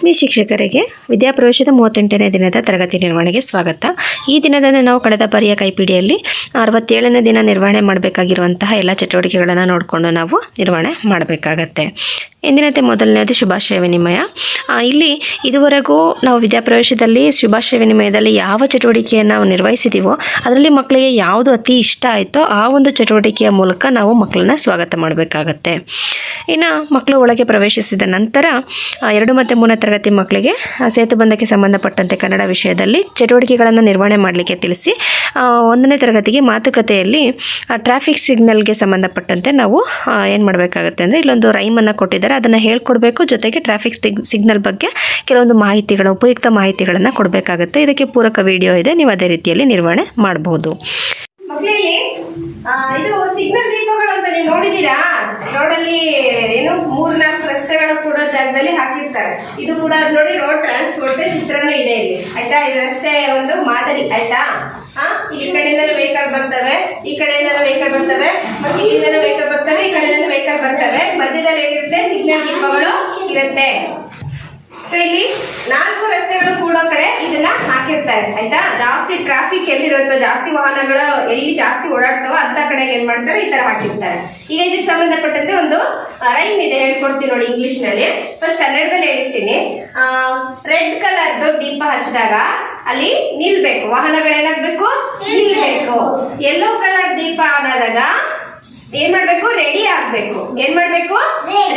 ಮಾನ್ಯ ಶಿಕ್ಷಕರಿಗೆ ವಿದ್ಯಾಪ್ರವೇಶದ ಮೂವತ್ತೆಂಟನೇ ದಿನದ ತರಗತಿ ನಿರ್ವಹಣೆಗೆ ಸ್ವಾಗತ. ಈ ದಿನದಂದು ನಾವು ಕಳೆದ ಬಾರಿಯ ಕೈಪಿಡಿಯಲ್ಲಿ ಅರವತ್ತೇಳನೇ ದಿನ ನಿರ್ವಹಣೆ ಮಾಡಬೇಕಾಗಿರುವಂತಹ ಎಲ್ಲ ಚಟುವಟಿಕೆಗಳನ್ನು ನೋಡಿಕೊಂಡು ನಾವು ನಿರ್ವಹಣೆ ಮಾಡಬೇಕಾಗತ್ತೆ. ಎಂದಿನಂತೆ ಮೊದಲನೇದು ಶುಭಾಶಯ ವಿನಿಮಯ. ಇಲ್ಲಿ ಇದುವರೆಗೂ ನಾವು ವಿದ್ಯಾಪ್ರವೇಶದಲ್ಲಿ ಶುಭಾಶಯ ವಿನಿಮಯದಲ್ಲಿ ಯಾವ ಚಟುವಟಿಕೆಯನ್ನು ನಾವು ನಿರ್ವಹಿಸಿದ್ದೀವೋ ಅದರಲ್ಲಿ ಮಕ್ಕಳಿಗೆ ಯಾವುದು ಅತಿ ಇಷ್ಟ ಆಯಿತೋ ಆ ಒಂದು ಚಟುವಟಿಕೆಯ ಮೂಲಕ ನಾವು ಮಕ್ಕಳನ್ನ ಸ್ವಾಗತ ಮಾಡಬೇಕಾಗತ್ತೆ. ಇನ್ನು ಮಕ್ಕಳು ಒಳಗೆ ಪ್ರವೇಶಿಸಿದ ನಂತರ ಎರಡು ಮತ್ತು ಮೂರನೇ ತರಗತಿ ಮಕ್ಕಳಿಗೆ ಸೇತು ಸೇತುಬಂಧಕ್ಕೆ ಸಂಬಂಧಪಟ್ಟಂತೆ ಕನ್ನಡ ವಿಷಯದಲ್ಲಿ ಚಟುವಟಿಕೆಗಳನ್ನು ನಿರ್ವಹಣೆ ಮಾಡಲಿಕ್ಕೆ ತಿಳಿಸಿ ಒಂದನೇ ತರಗತಿಗೆ ಮಾತುಕತೆಯಲ್ಲಿ ಟ್ರಾಫಿಕ್ ಸಿಗ್ನಲ್ಗೆ ಸಂಬಂಧಪಟ್ಟಂತೆ ನಾವು ಏನು ಮಾಡಬೇಕಾಗುತ್ತೆ ಅಂದರೆ ಇಲ್ಲೊಂದು ರೈಮನ್ನು ಕೊಟ್ಟಿದ್ದಾರೆ, ಅದನ್ನು ಹೇಳ್ಕೊಡ್ಬೇಕು, ಜೊತೆಗೆ ಟ್ರಾಫಿಕ್ ಸಿಗ್ನಲ್ ಬಗ್ಗೆ ಕೆಲವೊಂದು ಮಾಹಿತಿಗಳು ಉಪಯುಕ್ತ ಮಾಹಿತಿಗಳನ್ನು ಕೊಡಬೇಕಾಗುತ್ತೆ. ಇದಕ್ಕೆ ಪೂರಕ ವಿಡಿಯೋ ಇದೆ, ನೀವು ಅದೇ ರೀತಿಯಲ್ಲಿ ನಿರ್ವಹಣೆ ಮಾಡಬಹುದು ಇದು ಸಿಗ್ನಲ್ ದೀಪಗಳು ಅಂತ ನೀವು ನೋಡಿದೀರಾ ರೋಡಲ್ಲಿ ಏನು ಮೂರ್ನಾಲ್ಕು ರಸ್ತೆಗಳು ಜಾಗದಲ್ಲಿ ಹಾಕಿರ್ತಾರೆ. ಇದು ಕೂಡ ನೋಡಿ ರೋಡ್ ಟ್ರಾನ್ಸ್ಪೋರ್ಟ್ ಚಿತ್ರನೂ ಇದೆ ಇಲ್ಲಿ. ಆಯ್ತಾ? ಇದು ರಸ್ತೆ ಒಂದು ಮಾದರಿ, ಆಯ್ತಾ? ಈ ಕಡೆಯಿಂದಲೂ ವೆಹಿಕಲ್ ಬರ್ತವೆ, ಈ ಕಡೆಯಿಂದಲೂ ವೆಹಿಕಲ್ ಬರ್ತವೆ, ಮತ್ತೆ ಇಲ್ಲಿಂದಲೂ ವೆಹಿಕಲ್ ಬರ್ತವೆ, ಈ ಕಡೆಯಿಂದಲೂ ವೆಹಿಕಲ್ ಬರ್ತವೆ. ಮಧ್ಯದಲ್ಲಿ ಏನಿರುತ್ತೆ? ಸಿಗ್ನಲ್ ದೀಪಗಳು ಇರುತ್ತೆ. ಸೊ ಇಲ್ಲಿ ನಾಲ್ಕು ರಸ್ತೆಗಳು ಕೂಡೋ ಕಡೆ ಇದನ್ನ ಹಾಕಿರ್ತಾರೆ, ಆಯ್ತಾ? ಜಾಸ್ತಿ ಟ್ರಾಫಿಕ್ ಎಲ್ಲಿರುತ್ತೋ, ಜಾಸ್ತಿ ವಾಹನಗಳು ಎಲ್ಲಿ ಜಾಸ್ತಿ ಓಡಾಡ್ತಾವೋ ಅಂತ ಕಡೆಗೆ ಏನ್ ಮಾಡ್ತಾರೆ, ಈ ತರ ಹಾಕಿರ್ತಾರೆ. ಈಗ ಇದಕ್ಕೆ ಸಂಬಂಧಪಟ್ಟಂತೆ ಒಂದು ರೈಮ್ ಇದೆ ಹೇಳ್ಕೊಡ್ತೀನಿ ನೋಡಿ ಇಂಗ್ಲಿಷ್ನಲ್ಲಿ ಫಸ್ಟ್ ಕನ್ನಡದಲ್ಲಿ ಹೇಳ್ತೀನಿ. ರೆಡ್ ಕಲರ್ದು ದೀಪ ಹಚ್ಚಿದಾಗ ಅಲ್ಲಿ ನಿಲ್ಬೇಕು. ವಾಹನಗಳೇನಾಗ್ಬೇಕು ನಿಲ್ಬೇಕು. ಯೆಲ್ಲೋ ಕಲರ್ ದೀಪ ಆದಾಗ ಏನ್ ಮಾಡ್ಬೇಕು? ರೆಡಿ ಆಗ್ಬೇಕು. ಏನ್ ಮಾಡ್ಬೇಕು?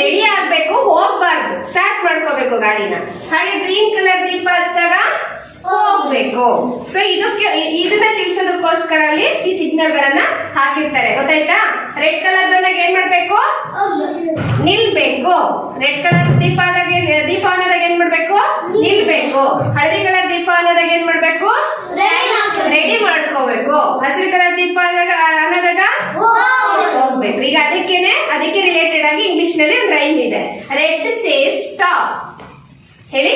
ರೆಡಿ ಆಗ್ಬೇಕು. ಹೋಗ್ಬಾರ್ದು. ಸ್ಟಾರ್ಟ್ ಮಾಡ್ಕೋಬೇಕು ಗಾಡಿನ. ಹಾಗೆ ಗ್ರೀನ್ ಕಲರ್ ದೀಪ ಹಚ್ಚಿದಾಗ ಹೋಗ್ಬೇಕು. ಸೊ ಇದಕ್ಕೆ ಇದನ್ನ ತಿಳಿಸೋದಕ್ಕೋಸ್ಕರ ಅಲ್ಲಿ ಈ ಸಿಗ್ನಲ್ ಗಳನ್ನ ಹಾಕಿರ್ತಾರೆ. ಗೊತ್ತಾಯ್ತಾ? ರೆಡ್ ಕಲರ್ ಬಂದಾಗ ಏನ್ ಮಾಡ್ಬೇಕು? ನಿಲ್ಬೇಕು. ರೆಡ್ ಕಲರ್ ದೀಪ ಆದಾಗ ದೀಪ ಅನ್ನೋದಾಗ ಏನ್ ಮಾಡ್ಬೇಕು? ನಿಲ್ಬೇಕು. ಹಳದಿ ಕಲರ್ ದೀಪ ಅನ್ನೋದಾಗ ಏನ್ ಮಾಡ್ಬೇಕು? ರೆಡಿ ಮಾಡ್ಕೋಬೇಕು. ಹಸಿರು ಕಲರ್ ದೀಪ ಆದಾಗ ಅನ್ನೋದಾಗ ಹೋಗ್ಬೇಕು. ಈಗ ಅದಕ್ಕೇನೆ, ಅದಕ್ಕೆ ರಿಲೇಟೆಡ್ ಆಗಿ ಇಂಗ್ಲಿಷ್ನಲ್ಲಿ ರೈಮ್ ಇದೆ. ರೆಡ್ ಸೇಸ್ ಸ್ಟಾಪ್ ಹೇಳಿ?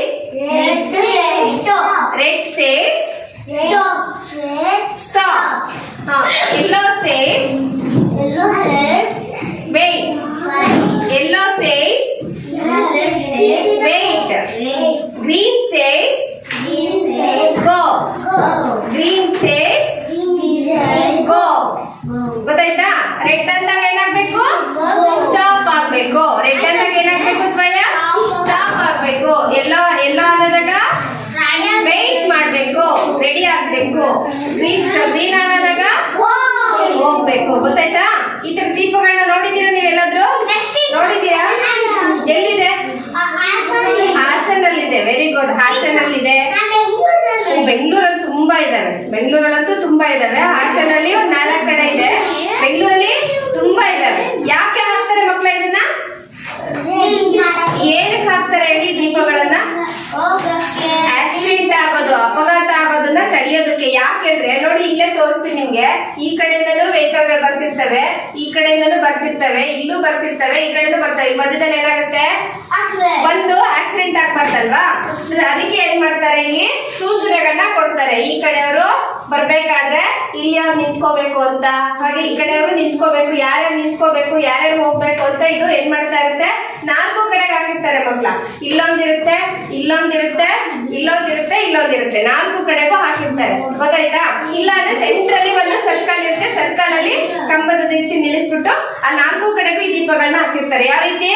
Red says stop yellow says wait yellow says wait green says go green says go ಗೊತ್ತಾಯ್ತಾ? ರೆಡ್ ಅಂದಾಗ ಏನಾಗ್ಬೇಕು? ಸ್ಟಾಪ್ ಆಗ್ಬೇಕು. ರೆಡ್ ಅಂದಾಗ ಏನಾಗ್ಬೇಕು ಸ್ವಯ ಸ್ಟಾಪ್ ಆಗ್ಬೇಕು. ಎಲ್ಲೋ ಎಲ್ಲೋ ಅನ್ನೋದಾಗ ವೆಯ್ಟ್ ಮಾಡ್ಬೇಕು ರೆಡಿ ಆಗಬೇಕು. ಮೀನ್ಸ್ ಗ್ರೀನ್ ಆಗದಾಗ ಹೋಗ್ಬೇಕು. ಗೊತ್ತಾಯ್ತಾ? ಈ ತರ ದೀಪಗಳನ್ನ ನೋಡಿದೀರಾ ನೀವೆಲ್ಲಾದ್ರೂ? ನೋಡಿದೀರಾ ಎಲ್ಲಿದೆ? ಹಾಸನಲ್ಲಿದೆ. ವೆರಿ ಗುಡ್ ಹಾಸನಲ್ಲಿದೆ. ಬೆಂಗಳೂರಲ್ಲಿ ತುಂಬಾ ಇದಾವೆ. ಬೆಂಗಳೂರಲ್ಲಂತೂ ತುಂಬಾ ಇದಾವೆ. ಹಾಸನಲ್ಲಿ ಒಂದ್ ನಾಲ್ಕು ಕಡೆ ಇದೆ. ಬೆಂಗಳೂರಲ್ಲಿ ತುಂಬಾ ಇದಾವೆ. ಯಾಕೆ ಹಾಕ್ತಾರೆ ಮಕ್ಕಳ ಇದನ್ನ? ಏನಕ್ಕೆ ಹಾಕ್ತಾರೆ ಹೇಳಿ ದೀಪಗಳನ್ನ? ಆಗೋದನ್ನ ಯಾಕೆಂದ್ರೆ ನೋಡಿ ಇಲ್ಲೇ ತೋರಿಸ್ತೀನಿ ನಿಮ್ಗೆ. ಈ ಕಡೆಯಿಂದಲೂ ವೆಹಿಕಲ್ಗಳು ಬರ್ತಿರ್ತವೆ ಈ ಕಡೆಯಿಂದಲೂ ಬರ್ತಿರ್ತವೆ ಇಲ್ಲೂ ಬರ್ತಿರ್ತವೆ ಈ ಕಡೆಯಿಂದ ಬರ್ತವೆ. ಈ ಮಧ್ಯದಲ್ಲಿ ಏನಾಗುತ್ತೆ? ಒಂದು ಆಕ್ಸಿಡೆಂಟ್ ಆಗ್ಬಾರ್ದಲ್ವಾ? ಅದಕ್ಕೆ ಏನ್ ಮಾಡ್ತಾರೆ ಇಲ್ಲಿ? ಸೂಚನೆಗಳನ್ನ ಕೊಡ್ತಾರೆ. ಈ ಕಡೆಯವರು ಬರ್ಬೇಕಾದ್ರೆ ಇಲ್ಲಿ ಅವ್ರು ನಿಂತ್ಕೋಬೇಕು ಅಂತ. ಹಾಗೆ ಈ ಕಡೆಯವರು ನಿಂತ್ಕೋಬೇಕು ಯಾರ್ಯಾರು ನಿಂತ್ಕೋಬೇಕು ಯಾರ್ಯಾರು ಹೋಗ್ಬೇಕು ಅಂತ ಇದು ಏನ್ ಮಾಡ್ತಾ ಇರುತ್ತೆ? ನಾಲ್ಕು ಕಡೆಗೆ ಹಾಕಿರ್ತಾರೆ ಮಕ್ಳ ಇಲ್ಲೊಂದಿರುತ್ತೆ ಇಲ್ಲೊಂದಿರುತ್ತೆ ಇಲ್ಲೊಂದಿರುತ್ತೆ ಇಲ್ಲೊಂದಿರುತ್ತೆ. ನಾಲ್ಕು ಕಡೆಗೂ ಹಾಕಿರ್ತಾರೆ. ಗೊತ್ತಾಯ್ತಾ? ಇಲ್ಲ ಅಂದ್ರೆ ಸೆಂಟ್ರಲ್ಲಿ ಒಂದು ಸರ್ಕಲ್ ಇರುತ್ತೆ. ಸರ್ಕಲ್ ಅಲ್ಲಿ ಕಂಬದ ರೀತಿ ನಿಲ್ಲಿಸ್ಬಿಟ್ಟು ಆ ನಾಲ್ಕು ಕಡೆಗೂ ಈ ದೀಪಗಳನ್ನ ಹಾಕಿರ್ತಾರೆ. ಯಾವ ರೀತಿ?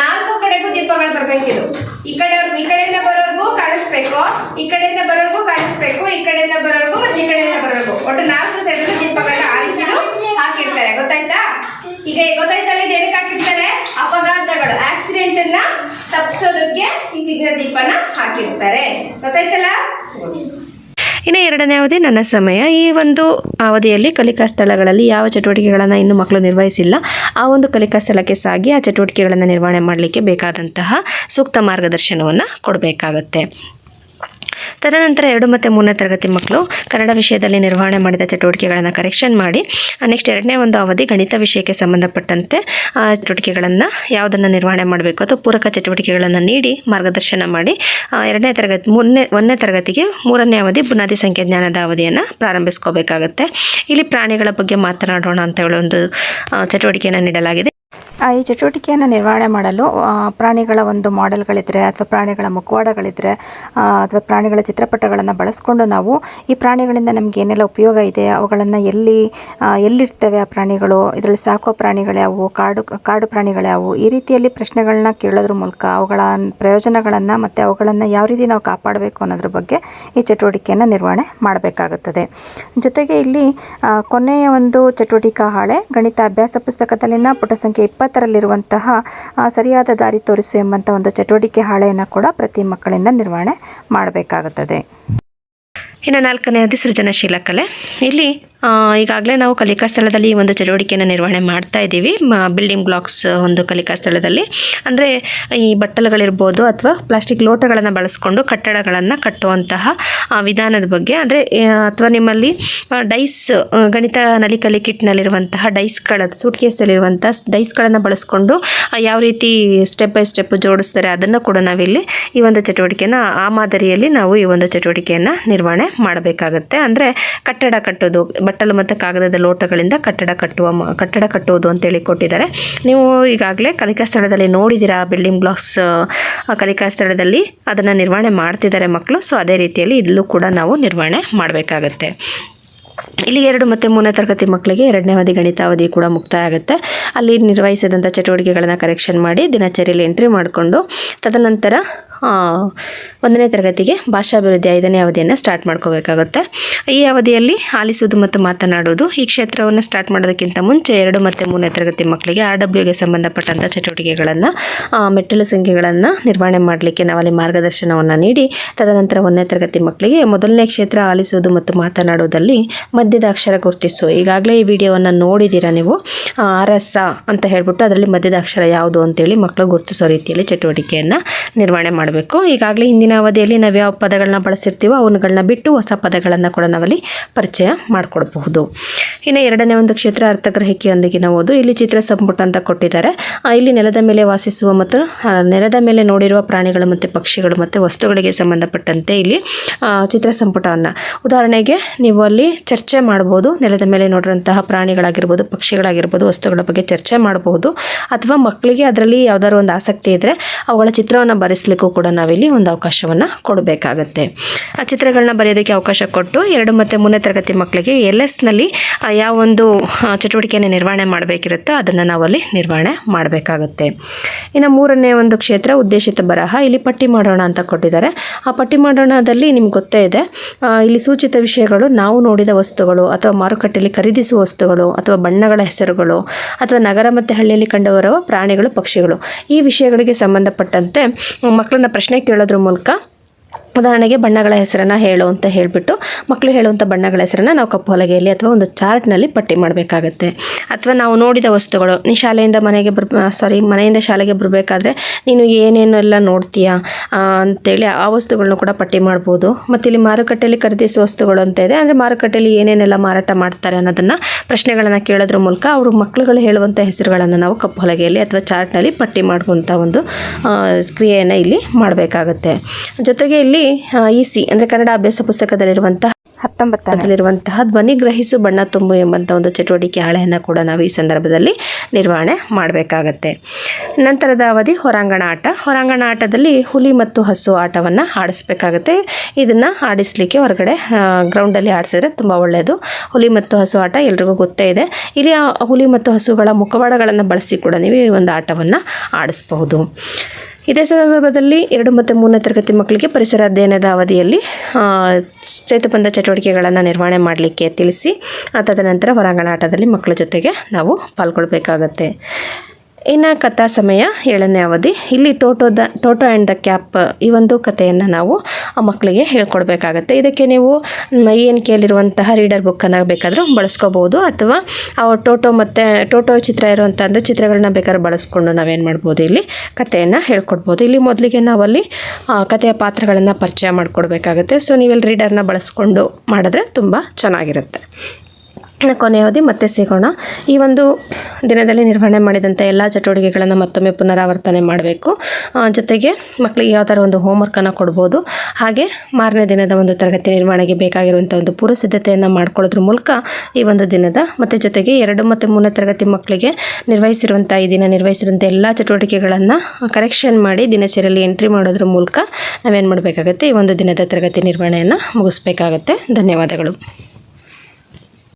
ನಾಲ್ಕು ಕಡೆಗೂ ದೀಪಗಳು ಬರ್ಬೇಕಿದು. ಈ ಕಡೆ ಈ ಕಡೆಯಿಂದ ಬರೋರ್ಗು ಕಾಣಿಸ್ಬೇಕು, ಈ ಕಡೆಯಿಂದ ಬರೋರ್ಗು ಕಾಣಿಸ್ಬೇಕು, ಈ ಕಡೆಯಿಂದ ಬರೋರ್ಗು ಮತ್ತೆ ಈ ಕಡೆಯಿಂದ ಬರೋರ್ಗು. ಒಟ್ಟು ನಾಲ್ಕು ಸೈಡ್ ದೀಪಗಳನ್ನ ಆ ರೀತಿನೂ ಹಾಕಿರ್ತಾರೆ. ಗೊತ್ತಾಯ್ತಾ? ಈಗ ಗೊತ್ತಾಯ್ತಲ್ಲ ಇದು ಏನಕ್ಕೆ ಹಾಕಿರ್ತಾರೆ? ಅಪಘಾತಗಳು ಆಕ್ಸಿಡೆಂಟ್ ಅನ್ನ ತಪ್ಪಿಸೋದಕ್ಕೆ ಈ ಸಿಗ್ನಲ್ ದೀಪನ ಹಾಕಿರ್ತಾರೆ. ಗೊತ್ತಾಯ್ತಲ್ಲ? ಇನ್ನು ಎರಡನೇ ಅವಧಿ ನನ್ನ ಸಮಯ. ಈ ಒಂದು ಅವಧಿಯಲ್ಲಿ ಕಲಿಕಾ ಸ್ಥಳಗಳಲ್ಲಿ ಯಾವ ಚಟುವಟಿಕೆಗಳನ್ನು ಇನ್ನೂ ಮಕ್ಕಳು ನಿರ್ವಹಿಸಿಲ್ಲ, ಆ ಒಂದು ಕಲಿಕಾ ಸ್ಥಳಕ್ಕೆ ಸಾಗಿ ಆ ಚಟುವಟಿಕೆಗಳನ್ನು ನಿರ್ವಹಣೆ ಮಾಡಲಿಕ್ಕೆ ಬೇಕಾದಂತಹ ಸೂಕ್ತ ಮಾರ್ಗದರ್ಶನವನ್ನು ಕೊಡಬೇಕಾಗತ್ತೆ. ತದನಂತರ ಎರಡು ಮತ್ತು ಮೂರನೇ ತರಗತಿ ಮಕ್ಕಳು ಕನ್ನಡ ವಿಷಯದಲ್ಲಿ ನಿರ್ವಹಣೆ ಮಾಡಿದ ಚಟುವಟಿಕೆಗಳನ್ನು ಕರೆಕ್ಷನ್ ಮಾಡಿ ನೆಕ್ಸ್ಟ್ ಎರಡನೇ ಒಂದು ಅವಧಿ ಗಣಿತ ವಿಷಯಕ್ಕೆ ಸಂಬಂಧಪಟ್ಟಂತೆ ಆ ಚಟುವಟಿಕೆಗಳನ್ನು ಯಾವುದನ್ನು ನಿರ್ವಹಣೆ ಮಾಡಬೇಕು ಅಥವಾ ಪೂರಕ ಚಟುವಟಿಕೆಗಳನ್ನು ನೀಡಿ ಮಾರ್ಗದರ್ಶನ ಮಾಡಿ ಎರಡನೇ ತರಗತಿ, ಮೂರನೇ, ಒಂದನೇ ತರಗತಿಗೆ ಮೂರನೇ ಅವಧಿ ಬುನಾದಿ ಸಂಖ್ಯೆ ಜ್ಞಾನದ ಅವಧಿಯನ್ನು ಪ್ರಾರಂಭಿಸ್ಕೋಬೇಕಾಗತ್ತೆ. ಇಲ್ಲಿ ಪ್ರಾಣಿಗಳ ಬಗ್ಗೆ ಮಾತನಾಡೋಣ ಅಂತ ಹೇಳೋ ಒಂದು ಚಟುವಟಿಕೆಯನ್ನು ನೀಡಲಾಗಿದೆ. ಈ ಚಟುವಟಿಕೆಯನ್ನು ನಿರ್ವಹಣೆ ಮಾಡಲು ಪ್ರಾಣಿಗಳ ಒಂದು ಮಾಡೆಲ್ಗಳಿದ್ರೆ ಅಥವಾ ಪ್ರಾಣಿಗಳ ಮುಖವಾಡಗಳಿದ್ರೆ ಆ, ಅಥವಾ ಪ್ರಾಣಿಗಳ ಚಿತ್ರಪಟಗಳನ್ನು ಬಳಸ್ಕೊಂಡು ನಾವು ಈ ಪ್ರಾಣಿಗಳಿಂದ ನಮ್ಗೆ ಏನೆಲ್ಲ ಉಪಯೋಗ ಇದೆ ಅವುಗಳನ್ನು ಎಲ್ಲಿ ಎಲ್ಲಿರ್ತವೆ ಆ ಪ್ರಾಣಿಗಳು ಇದರಲ್ಲಿ ಸಾಕುವ ಪ್ರಾಣಿಗಳ್ಯಾವು ಕಾಡು ಕಾಡು ಪ್ರಾಣಿಗಳ್ಯಾವು ಈ ರೀತಿಯಲ್ಲಿ ಪ್ರಶ್ನೆಗಳನ್ನ ಕೇಳೋದ್ರ ಮೂಲಕ ಅವುಗಳ ಪ್ರಯೋಜನಗಳನ್ನು ಮತ್ತು ಅವುಗಳನ್ನು ಯಾವ ರೀತಿ ನಾವು ಕಾಪಾಡಬೇಕು ಅನ್ನೋದ್ರ ಬಗ್ಗೆ ಈ ಚಟುವಟಿಕೆಯನ್ನು ನಿರ್ವಹಣೆ ಮಾಡಬೇಕಾಗುತ್ತದೆ. ಜೊತೆಗೆ ಇಲ್ಲಿ ಕೊನೆಯ ಒಂದು ಚಟುವಟಿಕಾ ಹಾಳೆ ಗಣಿತ ಅಭ್ಯಾಸ ಪುಸ್ತಕದಲ್ಲಿನ ಪುಟ ಸಂಖ್ಯೆ ಇಪ್ಪತ್ತರಲ್ಲಿರುವಂತಹ ಆ, ಸರಿಯಾದ ದಾರಿ ತೋರಿಸು ಎಂಬಂಥ ಒಂದು ಚಟುವಟಿಕೆ ಹಾಳೆಯನ್ನು ಕೂಡ ಪ್ರತಿ ಮಕ್ಕಳಿಂದ ನಿರ್ವಹಣೆ ಮಾಡಬೇಕಾಗುತ್ತದೆ. ಇನ್ನು ನಾಲ್ಕನೆಯದು ಸೃಜನಶೀಲ ಕಲೆ. ಇಲ್ಲಿ ಈಗಾಗಲೇ ನಾವು ಕಲಿಕಾ ಸ್ಥಳದಲ್ಲಿ ಈ ಒಂದು ಚಟುವಟಿಕೆಯನ್ನು ನಿರ್ವಹಣೆ ಮಾಡ್ತಾ ಇದ್ದೀವಿ. ಬಿಲ್ಡಿಂಗ್ ಬ್ಲಾಕ್ಸ್ ಒಂದು ಕಲಿಕಾ ಸ್ಥಳದಲ್ಲಿ. ಅಂದರೆ ಈ ಬಟ್ಟಲುಗಳಿರ್ಬೋದು ಅಥವಾ ಪ್ಲಾಸ್ಟಿಕ್ ಲೋಟಗಳನ್ನು ಬಳಸ್ಕೊಂಡು ಕಟ್ಟಡಗಳನ್ನು ಕಟ್ಟುವಂತಹ ವಿಧಾನದ ಬಗ್ಗೆ. ಅಂದರೆ ಅಥವಾ ನಿಮ್ಮಲ್ಲಿ ಡೈಸ್ ಗಣಿತ ನಲಿಕಲಿ ಕಿಟ್ನಲ್ಲಿರುವಂತಹ ಡೈಸ್ಗಳ ಸೂಟ್ ಕೇಸಲ್ಲಿರುವಂಥ ಡೈಸ್ಗಳನ್ನು ಬಳಸ್ಕೊಂಡು ಯಾವ ರೀತಿ ಸ್ಟೆಪ್ ಬೈ ಸ್ಟೆಪ್ ಜೋಡಿಸ್ತಾರೆ ಅದನ್ನು ಕೂಡ ನಾವಿಲ್ಲಿ ಈ ಒಂದು ಚಟುವಟಿಕೆಯನ್ನು, ಆ ಮಾದರಿಯಲ್ಲಿ ನಾವು ಈ ಒಂದು ಚಟುವಟಿಕೆಯನ್ನು ನಿರ್ವಹಣೆ ಮಾಡಬೇಕಾಗುತ್ತೆ. ಅಂದರೆ ಕಟ್ಟಡ ಕಟ್ಟೋದು ಬಟ್ಟಲು ಮತ್ತು ಕಾಗದದ ಲೋಟಗಳಿಂದ ಕಟ್ಟಡ ಕಟ್ಟುವ ಕಟ್ಟಡ ಕಟ್ಟುವುದು ಅಂತೇಳಿ ಕೊಟ್ಟಿದ್ದಾರೆ. ನೀವು ಈಗಾಗಲೇ ಕಲಿಕಾ ಸ್ಥಳದಲ್ಲಿ ನೋಡಿದ್ದೀರಾ ಬಿಲ್ಡಿಂಗ್ ಬ್ಲಾಕ್ಸ್ ಕಲಿಕಾ ಸ್ಥಳದಲ್ಲಿ ಅದನ್ನು ನಿರ್ವಹಣೆ ಮಾಡ್ತಿದ್ದಾರೆ ಮಕ್ಕಳು. ಸೊ ಅದೇ ರೀತಿಯಲ್ಲಿ ಇಲ್ಲೂ ಕೂಡ ನಾವು ನಿರ್ವಹಣೆ ಮಾಡಬೇಕಾಗತ್ತೆ. ಇಲ್ಲಿ ಎರಡು ಮತ್ತು ಮೂರನೇ ತರಗತಿ ಮಕ್ಕಳಿಗೆ ಎರಡನೇ ಅವಧಿ ಗಣಿತ ಅವಧಿ ಕೂಡ ಮುಕ್ತಾಯ ಆಗುತ್ತೆ ಅಲ್ಲಿ ನಿರ್ವಹಿಸಿದಂಥ ಚಟುವಟಿಕೆಗಳನ್ನು ಕರೆಕ್ಷನ್ ಮಾಡಿ ದಿನಚರಿಯಲ್ಲಿ ಎಂಟ್ರಿ ಮಾಡಿಕೊಂಡು, ತದನಂತರ ಒಂದನೇ ತರಗತಿಗೆ ಭಾಷಾಭಿವೃದ್ಧಿ ಐದನೇ ಅವಧಿಯನ್ನು ಸ್ಟಾರ್ಟ್ ಮಾಡ್ಕೋಬೇಕಾಗುತ್ತೆ. ಈ ಅವಧಿಯಲ್ಲಿ ಆಲಿಸುವುದು ಮತ್ತು ಮಾತನಾಡುವುದು ಈ ಕ್ಷೇತ್ರವನ್ನು ಸ್ಟಾರ್ಟ್ ಮಾಡೋದಕ್ಕಿಂತ ಮುಂಚೆ ಎರಡು ಮತ್ತು ಮೂರನೇ ತರಗತಿ ಮಕ್ಕಳಿಗೆ ಆರ್ ಡಬ್ಲ್ಯೂಗೆ ಸಂಬಂಧಪಟ್ಟಂಥ ಚಟುವಟಿಕೆಗಳನ್ನು ಮೆಟ್ಟಿಲು ಸಂಖ್ಯೆಗಳನ್ನು ನಿರ್ವಹಣೆ ಮಾಡಲಿಕ್ಕೆ ನಾವಲ್ಲಿ ಮಾರ್ಗದರ್ಶನವನ್ನು ನೀಡಿ, ತದನಂತರ ಒಂದನೇ ತರಗತಿ ಮಕ್ಕಳಿಗೆ ಮೊದಲನೇ ಕ್ಷೇತ್ರ ಆಲಿಸುವುದು ಮತ್ತು ಮಾತನಾಡುವುದಲ್ಲಿ ಮಧ್ಯದ ಅಕ್ಷರ ಗುರುತಿಸು. ಈಗಾಗಲೇ ಈ ವಿಡಿಯೋವನ್ನು ನೋಡಿದ್ದೀರಾ ನೀವು? ಆರ್ ಅರಸ ಅಂತ ಹೇಳ್ಬಿಟ್ಟು ಅದರಲ್ಲಿ ಮಧ್ಯದ ಅಕ್ಷರ ಯಾವುದು ಅಂತೇಳಿ ಮಕ್ಕಳು ಗುರುತಿಸೋ ರೀತಿಯಲ್ಲಿ ಚಟುವಟಿಕೆಯನ್ನು ನಿರ್ವಹಣೆ ಮಾಡಬೇಕು. ಈಗಾಗಲೇ ಹಿಂದಿನ ಅವಧಿಯಲ್ಲಿ ನಾವು ಯಾವ ಪದಗಳನ್ನ ಬಳಸಿರ್ತೀವೋ ಅವುಗಳನ್ನ ಬಿಟ್ಟು ಹೊಸ ಪದಗಳನ್ನು ಕೂಡ ನಾವಲ್ಲಿ ಪರಿಚಯ ಮಾಡಿಕೊಡಬಹುದು. ಇನ್ನು ಎರಡನೇ ಒಂದು ಕ್ಷೇತ್ರ ಅರ್ಥಗ್ರಹಿಕೆಯೊಂದಿಗಿನ ಓದು ಇಲ್ಲಿ ಚಿತ್ರ ಸಂಪುಟ ಅಂತ ಕೊಟ್ಟಿದ್ದಾರೆ. ಇಲ್ಲಿ ನೆಲದ ಮೇಲೆ ವಾಸಿಸುವ ಮತ್ತು ನೆಲದ ಮೇಲೆ ನೋಡಿರುವ ಪ್ರಾಣಿಗಳು ಮತ್ತು ಪಕ್ಷಿಗಳು ಮತ್ತು ವಸ್ತುಗಳಿಗೆ ಸಂಬಂಧಪಟ್ಟಂತೆ ಇಲ್ಲಿ ಚಿತ್ರ ಸಂಪುಟವನ್ನು. ಉದಾಹರಣೆಗೆ ನೀವು ಅಲ್ಲಿ ಚರ್ಚೆ ಮಾಡ್ಬೋದು ನೆಲದ ಮೇಲೆ ನೋಡಿರುವಂತಹ ಪ್ರಾಣಿಗಳಾಗಿರ್ಬೋದು, ಪಕ್ಷಿಗಳಾಗಿರ್ಬೋದು, ವಸ್ತುಗಳ ಬಗ್ಗೆ ಚರ್ಚೆ ಮಾಡಬಹುದು. ಅಥವಾ ಮಕ್ಕಳಿಗೆ ಅದರಲ್ಲಿ ಯಾವ್ದಾದ್ರು ಒಂದು ಆಸಕ್ತಿ ಇದ್ದರೆ ಅವುಗಳ ಚಿತ್ರವನ್ನು ಬರೆಸಲಿಕ್ಕೂ ಕೂಡ ನಾವಿಲ್ಲಿ ಒಂದು ಅವಕಾಶವನ್ನು ಕೊಡಬೇಕಾಗತ್ತೆ. ಆ ಚಿತ್ರಗಳನ್ನ ಬರೆಯೋದಕ್ಕೆ ಅವಕಾಶ ಕೊಟ್ಟು ಎರಡು ಮತ್ತು ಮೂರನೇ ತರಗತಿ ಮಕ್ಕಳಿಗೆ ಎಲ್ ಎಸ್ನಲ್ಲಿ ಯಾವ ಒಂದು ಚಟುವಟಿಕೆಯನ್ನು ನಿರ್ವಹಣೆ ಮಾಡಬೇಕಿರುತ್ತೋ ಅದನ್ನು ನಾವಲ್ಲಿ ನಿರ್ವಹಣೆ ಮಾಡಬೇಕಾಗುತ್ತೆ. ಇನ್ನು ಮೂರನೇ ಒಂದು ಕ್ಷೇತ್ರ ಉದ್ದೇಶಿತ ಬರಹ. ಇಲ್ಲಿ ಪಟ್ಟಿ ಮಾಡೋಣ ಅಂತ ಕೊಟ್ಟಿದ್ದಾರೆ. ಆ ಪಟ್ಟಿ ಮಾಡೋಣದಲ್ಲಿ ನಿಮ್ಗೆ ಗೊತ್ತೇ ಇದೆ. ಇಲ್ಲಿ ಸೂಚಿತ ವಿಷಯಗಳು ನಾವು ನೋಡಿದ ವಸ್ತುಗಳು ಅಥವಾ ಮಾರುಕಟ್ಟೆಯಲ್ಲಿ ಖರೀದಿಸುವ ವಸ್ತುಗಳು ಅಥವಾ ಬಣ್ಣಗಳ ಹೆಸರುಗಳು ಅಥವಾ ನಗರ ಮತ್ತು ಹಳ್ಳಿಯಲ್ಲಿ ಕಂಡುಬರುವ ಪ್ರಾಣಿಗಳು, ಪಕ್ಷಿಗಳು ಈ ವಿಷಯಗಳಿಗೆ ಸಂಬಂಧಪಟ್ಟಂತೆ ಮಕ್ಕಳನ್ನ ಪ್ರಶ್ನೆ ಕೇಳೋದ್ರ ಮೂಲಕ ಉದಾಹರಣೆಗೆ ಬಣ್ಣಗಳ ಹೆಸರನ್ನು ಹೇಳು ಅಂತ ಹೇಳಿಬಿಟ್ಟು ಮಕ್ಕಳು ಹೇಳುವಂಥ ಬಣ್ಣಗಳ ಹೆಸರನ್ನು ನಾವು ಕಪ್ಪು ಹಲಗೆಯಲ್ಲಿ ಅಥವಾ ಒಂದು ಚಾರ್ಟ್ನಲ್ಲಿ ಪಟ್ಟಿ ಮಾಡಬೇಕಾಗತ್ತೆ. ಅಥವಾ ನಾವು ನೋಡಿದ ವಸ್ತುಗಳು, ನೀ ಶಾಲೆಯಿಂದ ಮನೆಗೆ ಬರ್ ಸಾರಿ ಮನೆಯಿಂದ ಶಾಲೆಗೆ ಬರಬೇಕಾದ್ರೆ ನೀನು ಏನೇನೆಲ್ಲ ನೋಡ್ತೀಯಾ ಅಂತೇಳಿ ಆ ವಸ್ತುಗಳನ್ನೂ ಕೂಡ ಪಟ್ಟಿ ಮಾಡ್ಬೋದು. ಮತ್ತು ಇಲ್ಲಿ ಮಾರುಕಟ್ಟೆಯಲ್ಲಿ ಖರೀದಿಸುವ ವಸ್ತುಗಳು ಅಂತ ಇದೆ. ಅಂದರೆ ಮಾರುಕಟ್ಟೆಯಲ್ಲಿ ಏನೇನೆಲ್ಲ ಮಾರಾಟ ಮಾಡ್ತಾರೆ ಅನ್ನೋದನ್ನು ಪ್ರಶ್ನೆಗಳನ್ನು ಕೇಳೋದ್ರ ಮೂಲಕ ಅವರು ಮಕ್ಕಳುಗಳು ಹೇಳುವಂಥ ಹೆಸರುಗಳನ್ನು ನಾವು ಕಪ್ಪು ಹಲಗೆಯಲ್ಲಿ ಅಥವಾ ಚಾರ್ಟ್ನಲ್ಲಿ ಪಟ್ಟಿ ಮಾಡುವಂಥ ಒಂದು ಕ್ರಿಯೆಯನ್ನು ಇಲ್ಲಿ ಮಾಡಬೇಕಾಗತ್ತೆ. ಜೊತೆಗೆ ಇಲ್ಲಿ ಇ ಸಿ ಅಂದರೆ ಕನ್ನಡ ಅಭ್ಯಾಸ ಪುಸ್ತಕದಲ್ಲಿರುವಂತಹ ಹತ್ತೊಂಬತ್ತರಲ್ಲಿರುವಂತಹ ಧ್ವನಿ ಗ್ರಹಿಸು ಬಣ್ಣ ತುಂಬು ಎಂಬಂಥ ಒಂದು ಚಟುವಟಿಕೆ ಹಾಳೆಯನ್ನು ಕೂಡ ನಾವು ಈ ಸಂದರ್ಭದಲ್ಲಿ ನಿರ್ವಹಣೆ ಮಾಡಬೇಕಾಗತ್ತೆ. ನಂತರದ ಅವಧಿ ಹೊರಾಂಗಣ ಆಟ. ಹೊರಾಂಗಣ ಆಟದಲ್ಲಿ ಹುಲಿ ಮತ್ತು ಹಸು ಆಟವನ್ನು ಆಡಿಸ್ಬೇಕಾಗತ್ತೆ. ಇದನ್ನು ಆಡಿಸ್ಲಿಕ್ಕೆ ಹೊರಗಡೆ ಗ್ರೌಂಡಲ್ಲಿ ಆಡಿಸಿದ್ರೆ ತುಂಬ ಒಳ್ಳೆಯದು ಹುಲಿ ಮತ್ತು ಹಸು ಆಟ ಎಲ್ರಿಗೂ ಗೊತ್ತೇ ಇದೆ. ಇಲ್ಲಿ ಹುಲಿ ಮತ್ತು ಹಸುಗಳ ಮುಖವಾಡಗಳನ್ನು ಬಳಸಿ ಕೂಡ ನೀವು ಈ ಒಂದು ಆಟವನ್ನು ಆಡಿಸಬಹುದು. ಇದೇ ಸಂದರ್ಭದಲ್ಲಿ ಎರಡು ಮತ್ತು ಮೂರನೇ ತರಗತಿ ಮಕ್ಕಳಿಗೆ ಪರಿಸರ ಅಧ್ಯಯನದ ಅವಧಿಯಲ್ಲಿ ಚೈತಪಂದ ಚಟುವಟಿಕೆಗಳನ್ನು ನಿರ್ವಹಣೆ ಮಾಡಲಿಕ್ಕೆ ತಿಳಿಸಿ ತದನಂತರ ಹೊರಾಂಗಣ ಆಟದಲ್ಲಿ ಮಕ್ಕಳ ಜೊತೆಗೆ ನಾವು ಪಾಲ್ಗೊಳ್ಬೇಕಾಗತ್ತೆ. ಇನ್ನು ಕಥಾ ಸಮಯ ಏಳನೇ ಅವಧಿ. ಇಲ್ಲಿ Toto the Toto and the cap ಈ ಒಂದು ಕಥೆಯನ್ನು ನಾವು ಆ ಮಕ್ಕಳಿಗೆ ಹೇಳ್ಕೊಡ್ಬೇಕಾಗತ್ತೆ. ಇದಕ್ಕೆ ನೀವು ಇ ಎನ್ ಕೆಯಲ್ಲಿರುವಂತಹ ರೀಡರ್ ಬುಕ್ಕನ್ನು ಬೇಕಾದರೂ ಬಳಸ್ಕೋಬೋದು. ಅಥವಾ ಟೋಟೋ ಮತ್ತು, ಟೋಟೋ ಚಿತ್ರ ಇರುವಂಥ ಅಂದರೆ ಚಿತ್ರಗಳನ್ನ ಬೇಕಾದ್ರೆ ಬಳಸ್ಕೊಂಡು ನಾವೇನು ಮಾಡ್ಬೋದು ಇಲ್ಲಿ ಕಥೆಯನ್ನು ಹೇಳ್ಕೊಡ್ಬೋದು. ಇಲ್ಲಿ ಮೊದಲಿಗೆ ನಾವಲ್ಲಿ ಕಥೆಯ ಪಾತ್ರಗಳನ್ನು ಪರಿಚಯ ಮಾಡಿಕೊಡ್ಬೇಕಾಗತ್ತೆ. ಸೊ ನೀವೆಲ್ಲಿ ರೀಡರ್ನ ಬಳಸ್ಕೊಂಡು ಮಾಡಿದ್ರೆ ತುಂಬ ಚೆನ್ನಾಗಿರುತ್ತೆ. ಕೊನೆಯ ಅವಧಿ ಮತ್ತೆ ಸಿಗೋಣ. ಈ ಒಂದು ದಿನದಲ್ಲಿ ನಿರ್ವಹಣೆ ಮಾಡಿದಂಥ ಎಲ್ಲ ಚಟುವಟಿಕೆಗಳನ್ನು ಮತ್ತೊಮ್ಮೆ ಪುನರಾವರ್ತನೆ ಮಾಡಬೇಕು. ಜೊತೆಗೆ ಮಕ್ಕಳಿಗೆ ಯಾವ ಥರ ಒಂದು ಹೋಮ್ವರ್ಕನ್ನು ಕೊಡ್ಬೋದು. ಹಾಗೆ ಮಾರನೇ ದಿನದ ಒಂದು ತರಗತಿ ನಿರ್ವಹಣೆಗೆ ಬೇಕಾಗಿರುವಂಥ ಒಂದು ಪೂರ್ವ ಸಿದ್ಧತೆಯನ್ನು ಮಾಡ್ಕೊಳ್ಳೋದ್ರ ಮೂಲಕ ಈ ಒಂದು ದಿನದ ಮತ್ತು ಜೊತೆಗೆ ಎರಡು ಮತ್ತು ಮೂರನೇ ತರಗತಿ ಮಕ್ಕಳಿಗೆ ನಿರ್ವಹಿಸಿರುವಂಥ ಈ ದಿನ ನಿರ್ವಹಿಸಿರುವಂಥ ಎಲ್ಲ ಚಟುವಟಿಕೆಗಳನ್ನು ಕರೆಕ್ಷನ್ ಮಾಡಿ ದಿನಚರಿಯಲ್ಲಿ ಎಂಟ್ರಿ ಮಾಡೋದ್ರ ಮೂಲಕ ನಾವೇನು ಮಾಡಬೇಕಾಗತ್ತೆ? ಈ ಒಂದು ದಿನದ ತರಗತಿ ನಿರ್ವಹಣೆಯನ್ನು ಮುಗಿಸ್ಬೇಕಾಗತ್ತೆ. ಧನ್ಯವಾದಗಳು.